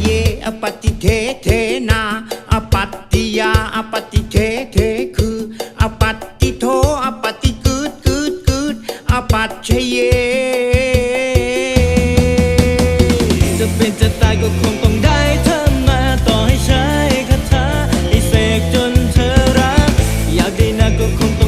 เยอปฏิเทเทนาอปัตติยาอปฏิเทเทคืออปัตติโทอปัติกืดกืดกืดอปัตชเย จะเป็นจะตายก็คงต้องได้เธอมาต่อให้ใช้คาถาให้เสกจนเธอรัก อยากได้นักก็คงต้อง